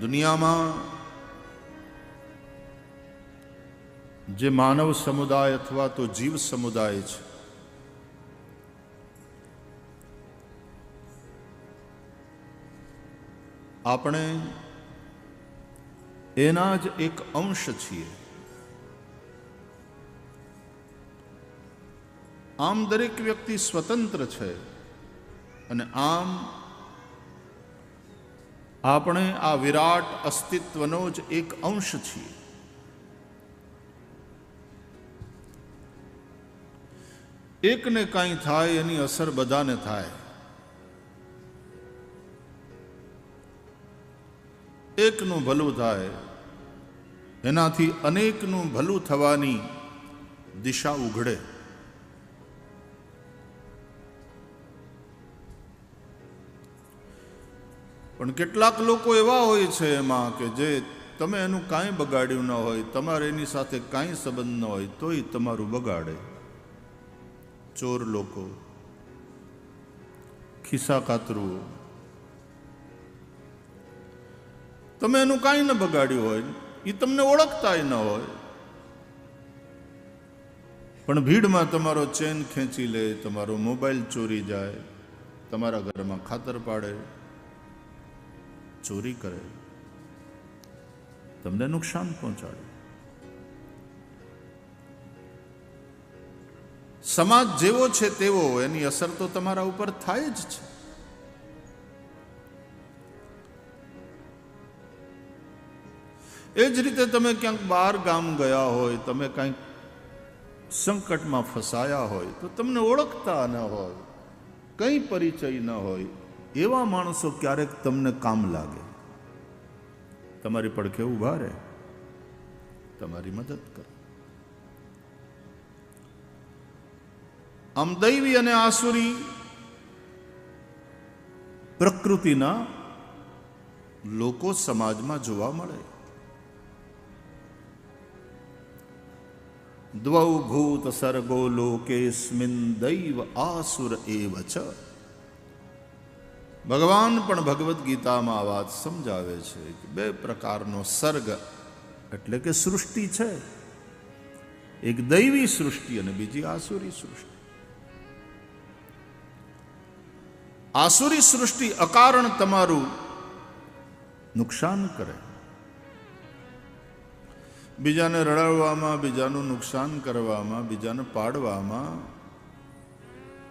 દુનિયામાં જે માનવ સમુદાય અથવા તો જીવ સમુદાય છે, આપણે એના જ એક અંશ છીએ. આમ દરેક વ્યક્તિ સ્વતંત્ર છે અને આમ આપણે આ વિરાટ અસ્તિત્વનો જ એક અંશ છીએ. એકને કાંઈ થાય, એની અસર બધાને થાય. એકનું ભલું થાય, એનાથી અનેકનું ભલું થવાની દિશા ઉઘડે. પણ કેટલાક લોકો એવા હોય છે એમાં કે જે તમે એનું કાંઈ બગાડ્યું ન હોય, તમારે એની સાથે કાંઈ સંબંધ ન હોય, તોય તમારું બગાડે. ચોર લોકો, ખિસ્સા કાતરુઓ. તમે એનું કાંઈ ન બગાડ્યું હોય એ તમને ઓળખતાય ન હોય. પણ ભીડમાં તમારો ચેન ખેંચી લે, તમારો મોબાઈલ ચોરી જાય, તમારા ઘરમાં ખાતર પાડે. ચોરી કરે. તમને નુકસાન પહોંચાડે. સમાજ જેવો છે તેવો, એની અસર તો તમારા ઉપર થાય જ છે. એ જ રીતે તમે ક્યાંક બહાર ગામ ગયા હોય, તમે કંઈક સંકટમાં ફસાયા હોય, તો તમને ઓળખતા ન હોય, કંઈ પરિચય ન હોય. એવા માણસો ક્યારેક તમને કામ લાગે. તમારી પડખે ઊભા રહે. તમારી મદદ કરે. આમ દૈવી અને આસુરી પ્રકૃતિના લોકો સમાજમાં જોવા મળે. દ્વૌ ભૂત સર્ગો લોકેસ્મિન દૈવ આસુર એવ છ ભગવાન પણ ભગવદ્ ગીતામાં આ વાત સમજાવે છે કે બે પ્રકારનો સર્ગ એટલે કે સૃષ્ટિ છે. એક દૈવી સૃષ્ટિ અને બીજી આસુરી સૃષ્ટિ. આસુરી સૃષ્ટિ અકારણ તમારું નુકસાન કરે. બીજાને રડાવવામાં, બીજાનું નુકસાન કરવામાં, બીજાને પાડવામાં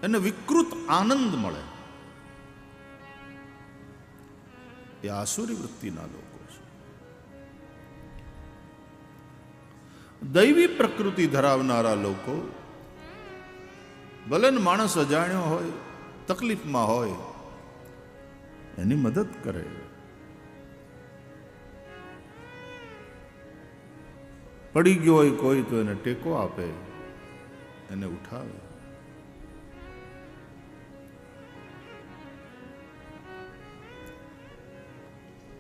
એને વિકૃત આનંદ મળે. એ આસુરી વૃત્તિના લોકો છે. દૈવી પ્રકૃતિ ધરાવનારા લોકો, ભલે માણસ અજાણ્યો હોય, તકલીફમાં હોય, એની મદદ કરે. પડી ગયો હોય કોઈ તો એને ટેકો આપે, એને ઉઠાવે.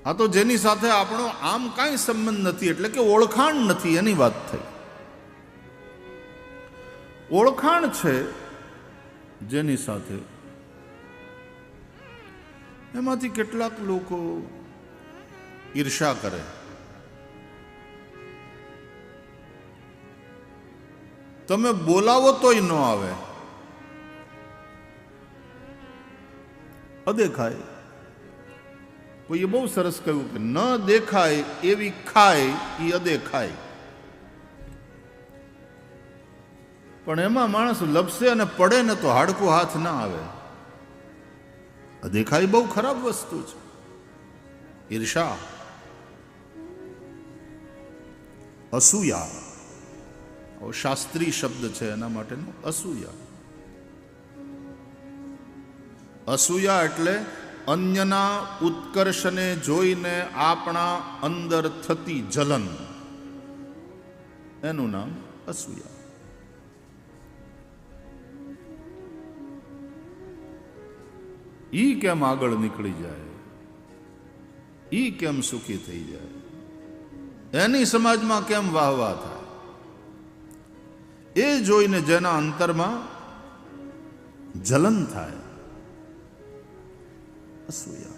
આ તો જેની સાથે આપણો આમ કાંઈ સંબંધ નથી, એટલે કે ઓળખાણ નથી, એની વાત થઈ. ઓળખાણ છે જેની સાથે. એમાંથી કેટલાક લોકો ઈર્ષા કરે. તમે બોલાવો તોય ન આવે. અદેખાય. કોઈએ બહુ સરસ કહ્યું કે ન દેખાય એવી ખાય એ અદેખાય. પણ એમાં માણસ લપસે અને પડે ને તો હાડકું હાથ ના આવે. અદેખાય બહુ ખરાબ વસ્તુ છે. ઈર્ષા. અસૂયા. શાસ્ત્રી શબ્દ છે એના માટેનો અસૂયા. અસૂયા એટલે અન્યના ઉત્કર્ષને જોઈને આપણા અંદર થતી જલન. એનું નામ અસૂયા. ઈ કેમ આગળ નીકળી જાય? ઈ કેમ સુખી થઈ જાય? એની સમાજમાં કેમ વાહવા થાય? એ જોઈને જેના અંતરમાં જલન થાય. અસૂયા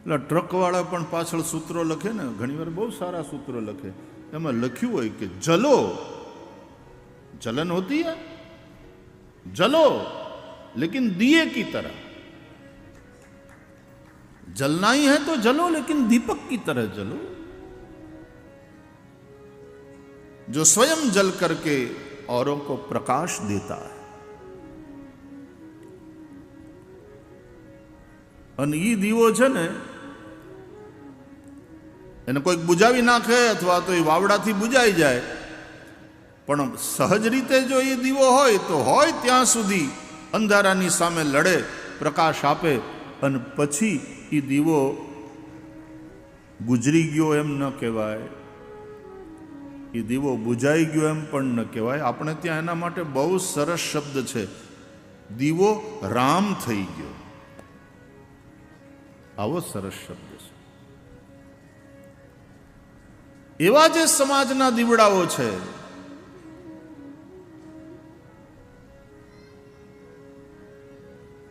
એટલે ટ્રકવાળા પણ પાછળ સૂત્રો લખે ને ઘણીવાર બહુ સારા સૂત્રો લખે એમાં લખ્યું હોય કે જલો जलन होती है जलो लेकिन दिए की तरह जलना ही है तो जलो लेकिन दीपक की तरह जलो जो स्वयं जल करके औरों को प्रकाश देता है અને એ દીવો છે ને, એને કોઈક બુજાવી નાખે અથવા તો એ વાવડાથી બુજાઈ જાય. પણ સહજ રીતે જો એ દીવો હોય તો હોય ત્યાં સુધી અંધારાની સામે લડે, પ્રકાશ આપે અને પછી એ દીવો ગુજરી ગયો એમ ન કહેવાય. એ દીવો બુજાઈ ગયો એમ પણ ન કહેવાય. આપણે ત્યાં એના માટે બહુ સરસ શબ્દ છે. દીવો રામ થઈ ગયો. આવો સરસ શબ્દ છે. એવા જે સમાજના દીવડાઓ છે,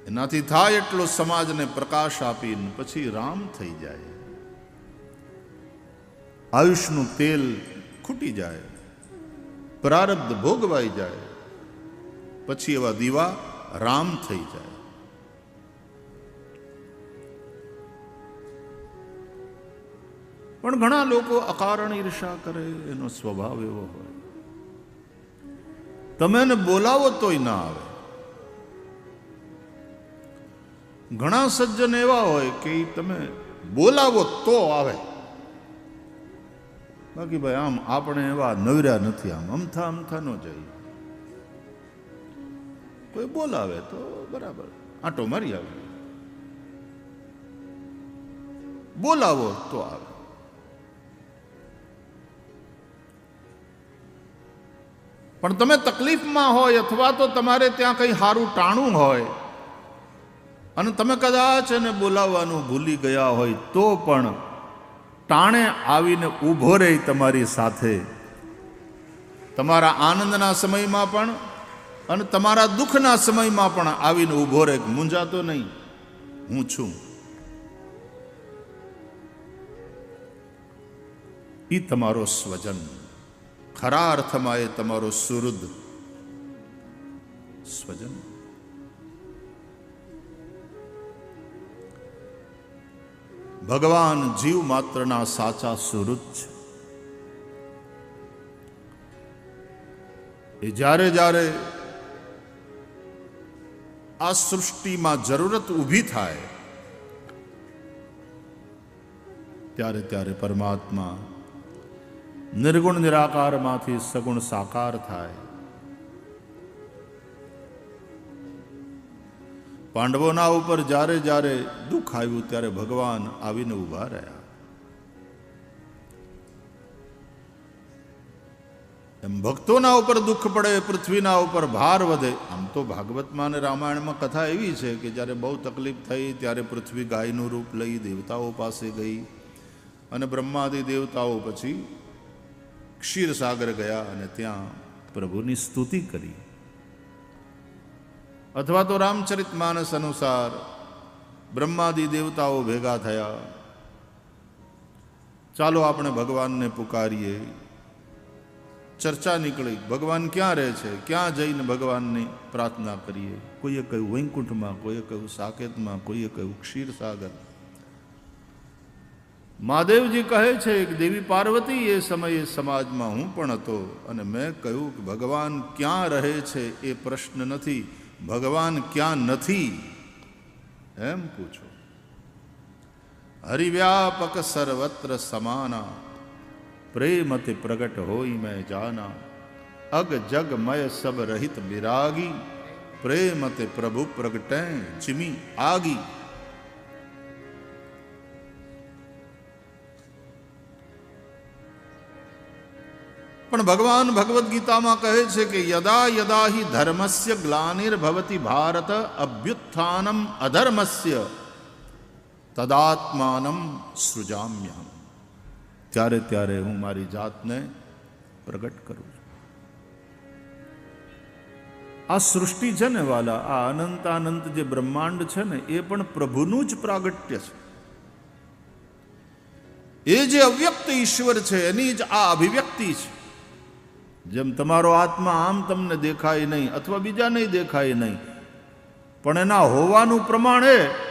એનાથી થાય એટલો સમાજને પ્રકાશ આપીને પછી રામ થઈ જાય. આયુષનું તેલ ખૂટી જાય, પ્રારબ્ધ ભોગવાઈ જાય, પછી એવા દીવા રામ થઈ જાય. પણ ઘણા લોકો અકારણ ઈર્ષા કરે, એનો સ્વભાવ એવો હોય. તમે બોલાવો તોય ના આવે. ઘણા સજ્જન એવા હોય કે તમે બોલાવો તો આવે. બાકી ભાઈ, આમ આપણે એવા નવર્યા નથી, આમ અમથા અમથા ન જાય કોઈ બોલાવે તો બરાબર, આંટો મારી આવે. બોલાવો તો આવે. પણ તમે તકલીફમાં હોય અથવા તો તમારે ત્યાં કંઈ સારું ટાણું હોય અને તમે કદાચ એને બોલાવવાનું ભૂલી ગયા હોય તો પણ ટાણે આવીને ઊભો રહે તમારી સાથે. તમારા આનંદના સમયમાં પણ અને તમારા દુઃખના સમયમાં પણ આવીને ઊભો રહે, મૂંઝાતો નહીં. હું છું. એ તમારો સ્વજન. ખરા અર્થમાં એ તમારો સુહૃદ સ્વજન. ભગવાન જીવ માત્રના સાચા સુહૃદ છે. એ જ્યારે જ્યારે આ સૃષ્ટિમાં જરૂરત ઊભી થાય, ત્યારે ત્યારે પરમાત્મા નિર્ગુણ નિરાકારમાંથી સગુણ સાકાર થાય પાંડવોના ઉપર જ્યારે જ્યારે દુઃખ આવ્યું ત્યારે ભગવાન આવીને ઊભા રહ્યા એમ ભક્તોના ઉપર દુઃખ પડે પૃથ્વીના ઉપર ભાર વધે આમ તો ભાગવતમાં અને રામાયણમાં કથા એવી છે કે જ્યારે બહુ તકલીફ થઈ, ત્યારે પૃથ્વી ગાયનું રૂપ લઈ દેવતાઓ પાસે ગઈ અને બ્રહ્માદિ દેવતાઓ પછી ક્ષીરસાગર ગયા અને ત્યાં પ્રભુની સ્તુતિ કરી. અથવા તો રામચરિત માનસ અનુસાર બ્રહ્માદિ દેવતાઓ ભેગા થયા. ચાલો આપણે ભગવાનને પુકારીએ. ચર્ચા નીકળી. ભગવાન ક્યાં રહે છે? ક્યાં જઈને ભગવાનની પ્રાર્થના કરીએ? કોઈએ કહ્યું વૈકુંઠમાં, કોઈએ કહ્યું સાકેતમાં, કોઈએ કહ્યું ક્ષીરસાગર મહાદેવજી કહે છે કે દેવી પાર્વતી એ સમયે સમાજમાં હું પણ હતો અને મેં કહ્યું કે ભગવાન ક્યાં રહે છે એ પ્રશ્ન નથી. ભગવાન ક્યાં નથી? એમ પૂછો. હરિવ્યાપક સર્વત્ર સમાના. પ્રેમથી પ્રગટ હોઈ મેં જાના. અગ જગ મય સબ રહિત બિરાગી. પ્રેમતે પ્રભુ પ્રગટે ચિમી આગી. પણ ભગવાન ભગવદ્ ગીતામાં કહે છે કે યદા યદા હિ ધર્મસ્ય ગ્લાનિર્ભવતી ભારત અભ્યુત્થાનમ અધર્મસ્ય તદાત્માનમ સૃજામ્યહમ ત્યારે ત્યારે હું મારી જાતને પ્રગટ કરું છું આ સૃષ્ટિ છે ને વાલા આ અનંત અનંત જે બ્રહ્માંડ છે ને એ પણ પ્રભુનું જ પ્રાગટ્ય છે એ જે અવ્યક્ત ઈશ્વર છે એની જ આ અભિવ્યક્તિ છે જેમ તમારો આત્મા આમ તમને દેખાય નહીં અથવા બીજા નહીં દેખાય નહીં. પણ એના હોવાનું પ્રમાણ એ